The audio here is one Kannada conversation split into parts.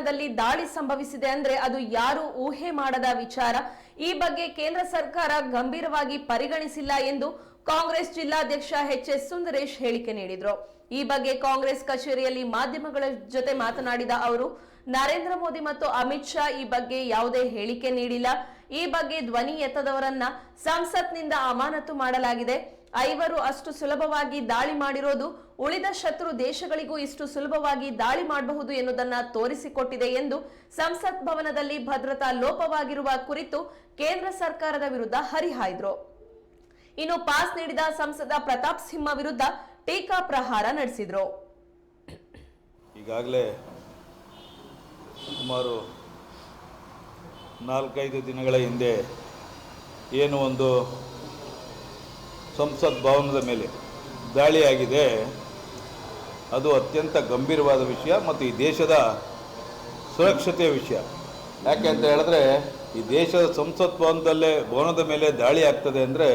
ಭವನದಲ್ಲಿ ದಾಳಿ ಸಂಭವಿಸಿದೆ ಅಂದ್ರೆ ಅದು ಯಾರು ಊಹೆ ಮಾಡದ ವಿಚಾರ. ಈ ಬಗ್ಗೆ ಕೇಂದ್ರ ಸರ್ಕಾರ ಗಂಭೀರವಾಗಿ ಪರಿಗಣಿಸಿಲ್ಲ ಎಂದು ಕಾಂಗ್ರೆಸ್ ಜಿಲ್ಲಾಧ್ಯಕ್ಷ ಎಚ್ ಎಸ್ ಸುಂದರೇಶ್ ಹೇಳಿಕೆ ನೀಡಿದ್ರು. ಈ ಬಗ್ಗೆ ಕಾಂಗ್ರೆಸ್ ಕಚೇರಿಯಲ್ಲಿ ಮಾಧ್ಯಮಗಳ ಜೊತೆ ಮಾತನಾಡಿದ ಅವರು, ನರೇಂದ್ರ ಮೋದಿ ಮತ್ತು ಅಮಿತ್ ಶಾ ಈ ಬಗ್ಗೆ ಯಾವುದೇ ಹೇಳಿಕೆ ನೀಡಿಲ್ಲ. ಈ ಬಗ್ಗೆ ಧ್ವನಿ ಎತ್ತದವರನ್ನ ಸಂಸತ್ನಿಂದ ಅಮಾನತು ಮಾಡಲಾಗಿದೆ. ಐವರು ಅಷ್ಟು ಸುಲಭವಾಗಿ ದಾಳಿ ಮಾಡಿರೋದು, ಉಳಿದ ಶತ್ರು ದೇಶಗಳಿಗೂ ಇಷ್ಟು ಸುಲಭವಾಗಿ ದಾಳಿ ಮಾಡಬಹುದು ಎನ್ನುವುದನ್ನು ತೋರಿಸಿಕೊಟ್ಟಿದೆ ಎಂದು ಸಂಸತ್ ಭವನದಲ್ಲಿ ಭದ್ರತಾ ಲೋಪವಾಗಿರುವ ಕುರಿತು ಕೇಂದ್ರ ಸರ್ಕಾರದ ವಿರುದ್ಧ ಹರಿಹಾಯ್ದ್ರು. ಇನ್ನು ಪಾಸ್ ನೀಡಿದ ಸಂಸದ ಪ್ರತಾಪ್ ಸಿಂಹ ವಿರುದ್ಧ ಟೀಕಾ ಪ್ರಹಾರ ನಡೆಸಿದ್ರು. ಈಗಾಗಲೇ ಸುಮಾರು ನಾಲ್ಕೈದು ದಿನಗಳ ಹಿಂದೆ ಏನು ಒಂದು ಸಂಸತ್ ಭವನದ ಮೇಲೆ ದಾಳಿಯಾಗಿದೆ. ಅದು ಅತ್ಯಂತ ಗಂಭೀರವಾದ ವಿಷಯ ಮತ್ತು ಈ ದೇಶದ ಸುರಕ್ಷತೆಯ ವಿಷಯ. ಯಾಕೆ ಅಂತ ಹೇಳಿದ್ರೆ, ಈ ದೇಶದ ಸಂಸತ್ ಭವನದಲ್ಲೇ, ಭವನದ ಮೇಲೆ ದಾಳಿ ಆಗ್ತದೆ ಅಂದರೆ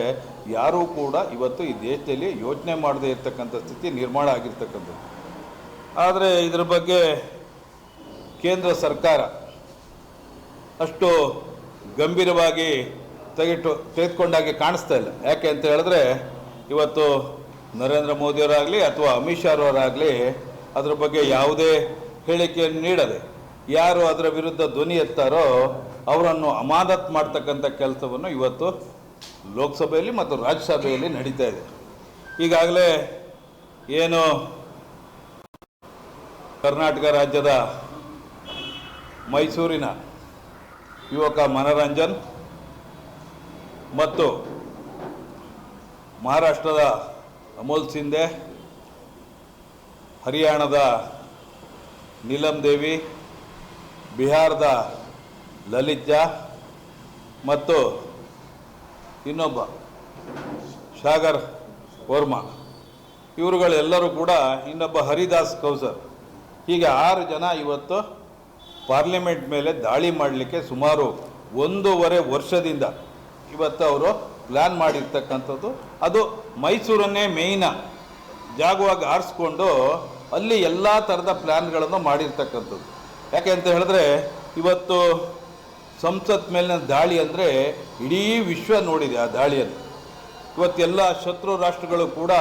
ಯಾರೂ ಕೂಡ ಇವತ್ತು ಈ ದೇಶದಲ್ಲಿ ಯೋಚನೆ ಮಾಡದೇ ಇರತಕ್ಕಂಥ ಸ್ಥಿತಿ ನಿರ್ಮಾಣ ಆಗಿರ್ತಕ್ಕಂಥದ್ದು. ಆದರೆ ಇದರ ಬಗ್ಗೆ ಕೇಂದ್ರ ಸರ್ಕಾರ ಅಷ್ಟು ಗಂಭೀರವಾಗಿ ತೆಗೆಟ್ಟು ತೆಗೆದುಕೊಂಡಾಗೆ ಕಾಣಿಸ್ತಾ ಇಲ್ಲ. ಯಾಕೆ ಅಂತ ಹೇಳಿದ್ರೆ, ಇವತ್ತು ನರೇಂದ್ರ ಮೋದಿಯವರಾಗಲಿ ಅಥವಾ ಅಮಿತ್ ಶಾ ಅವರಾಗಲಿ ಅದರ ಬಗ್ಗೆ ಯಾವುದೇ ಹೇಳಿಕೆಯನ್ನು ನೀಡದೆ ಯಾರು ಅದರ ವಿರುದ್ಧ ಧ್ವನಿ ಎತ್ತಾರೋ ಅವರನ್ನು ಅಮಾನತ್ ಮಾಡ್ತಕ್ಕಂಥ ಕೆಲಸವನ್ನು ಇವತ್ತು ಲೋಕಸಭೆಯಲ್ಲಿ ಮತ್ತು ರಾಜ್ಯಸಭೆಯಲ್ಲಿ ನಡೀತಾ ಇದೆ. ಈಗಾಗಲೇ ಏನು ಕರ್ನಾಟಕ ರಾಜ್ಯದ ಮೈಸೂರಿನ ಯುವಕ ಮನರಂಜನ್ ಮತ್ತು ಮಹಾರಾಷ್ಟ್ರದ ಅಮೋಲ್ ಸಿಂಧೆ, ಹರಿಯಾಣದ ನೀಲಂ ದೇವಿ, ಬಿಹಾರದ ಲಲಿತ್ ಜಾ ಮತ್ತು ಇನ್ನೊಬ್ಬ ಸಾಗರ್ ವರ್ಮಾ. ಇವರುಗಳೆಲ್ಲರೂ ಕೂಡ ಇನ್ನೊಬ್ಬ ಹರಿದಾಸ್ ಕೌಸರ್. ಹೀಗೆ ಆರು ಜನ ಇವತ್ತು ಪಾರ್ಲಿಮೆಂಟ್ ಮೇಲೆ ದಾಳಿ ಮಾಡಲಿಕ್ಕೆ ಸುಮಾರು ಒಂದೂವರೆ ವರ್ಷದಿಂದ ಇವತ್ತು ಅವರು ಪ್ಲ್ಯಾನ್ ಮಾಡಿರ್ತಕ್ಕಂಥದ್ದು. ಅದು ಮೈಸೂರನ್ನೇ ಮೇಯ್ನ ಜಾಗವಾಗಿ ಆರಿಸ್ಕೊಂಡು ಅಲ್ಲಿ ಎಲ್ಲ ಥರದ ಪ್ಲ್ಯಾನ್ಗಳನ್ನು ಮಾಡಿರ್ತಕ್ಕಂಥದ್ದು. ಯಾಕೆ ಅಂತ ಹೇಳಿದ್ರೆ, ಇವತ್ತು ಸಂಸತ್ ಮೇಲಿನ ದಾಳಿ ಅಂದರೆ ಇಡೀ ವಿಶ್ವ ನೋಡಿದೆ ಆ ದಾಳಿಯನ್ನು. ಇವತ್ತೆಲ್ಲ ಶತ್ರು ರಾಷ್ಟ್ರಗಳು ಕೂಡ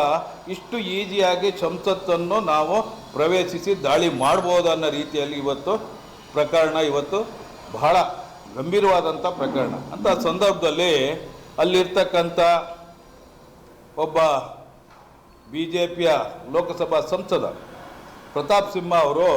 ಇಷ್ಟು ಈಜಿಯಾಗಿ ಸಂಸತ್ತನ್ನು ನಾವು ಪ್ರವೇಶಿಸಿ ದಾಳಿ ಮಾಡ್ಬೋದು ಅನ್ನೋ ರೀತಿಯಲ್ಲಿ ಇವತ್ತು ಪ್ರಕರಣ ಇವತ್ತು ಬಹಳ ಗಂಭೀರವಾದಂಥ ಪ್ರಕರಣ. ಅಂಥ ಸಂದರ್ಭದಲ್ಲಿ ಅಲ್ಲಿರ್ತಕ್ಕಂಥ ಒಬ್ಬ ಬಿ ಜೆ ಪಿಯ ಲೋಕಸಭಾ ಸಂಸದ ಪ್ರತಾಪ್ ಸಿಂಹ ಅವರು